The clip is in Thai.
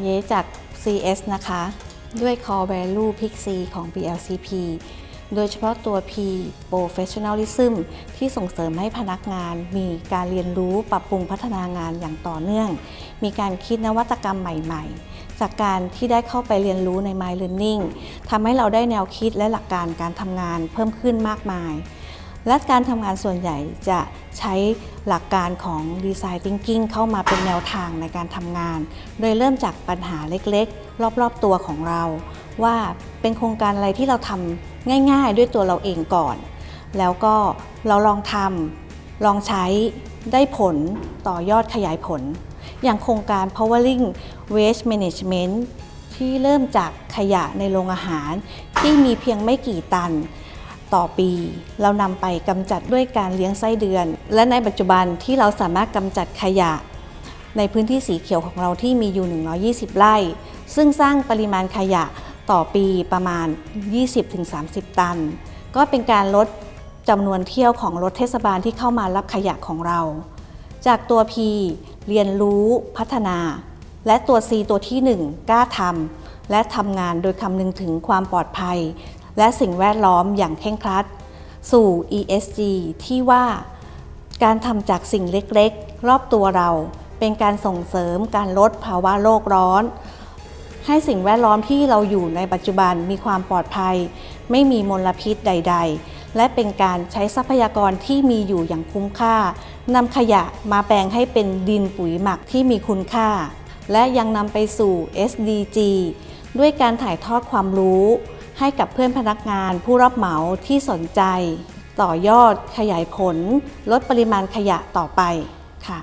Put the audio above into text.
เย่จาก CS นะคะ ด้วย Core Value Pick C ของ BLCP โดยเฉพาะตัว P Professionalism ที่ส่งเสริมให้พนักงาน มีการเรียนรู้ปรับปรุงพัฒนางานอย่างต่อเนื่อง มีการคิดนวัตกรรมใหม่ๆ จากการที่ได้เข้าไปเรียนรู้ใน My Learning ทำให้เราได้แนวคิดและหลักการการทำงานเพิ่มขึ้นมากมาย และการทำงานส่วนใหญ่จะใช้หลักการของ Design Thinking เข้ามาเป็นแนวทางในการทำงาน โดยเริ่มจากปัญหาเล็กๆ รอบๆตัวของเรา ว่าเป็นโครงการอะไรที่เราทำง่ายๆ ด้วยตัวเราเองก่อน แล้วก็เราลองทำลองใช้ได้ผลต่อยอดขยายผล อย่างโครงการ powering waste management ที่เริ่มจากขยะในโรงอาหารที่มีเพียงไม่กี่ตัน ต่อปี เรานำไปกำจัดด้วยการเลี้ยงไส้เดือน และในปัจจุบันที่เราสามารถกำจัดขยะ ในพื้นที่สีเขียวของเราที่มีอยู่ 120 ไร่ ซึ่งสร้างปริมาณขยะต่อปีประมาณ 20-30 ตัน ก็เป็นการลดจำนวนเที่ยวของรถเทศบาลที่เข้ามารับขยะของเรา จากตัว P เรียนรู้พัฒนา และตัว C ตัวที่ 1 กล้าทำและทำงานโดยคำนึงถึงความปลอดภัย และสิ่งแวดล้อมอย่างเคร่งครัด สู่ ESG ที่ว่าการทำจากสิ่งเล็กๆ รอบตัวเรา เป็นการส่งเสริมการลดภาวะโลกร้อน ให้สิ่งแวดล้อมที่เราอยู่ในปัจจุบันมีความปลอดภัย ไม่มีมลพิษใด ๆ และเป็นการใช้ทรัพยากรที่มีอยู่อย่างคุ้มค่านำขยะมาแปลงให้เป็นดินปุ๋ยหมักที่มีคุณค่า และยังนำไปสู่ SDG ด้วยการถ่ายทอดความรู้ ให้กับเพื่อนพนักงานผู้รับเหมาที่สนใจ ต่อยอดขยายผล ลดปริมาณขยะต่อไปค่ะ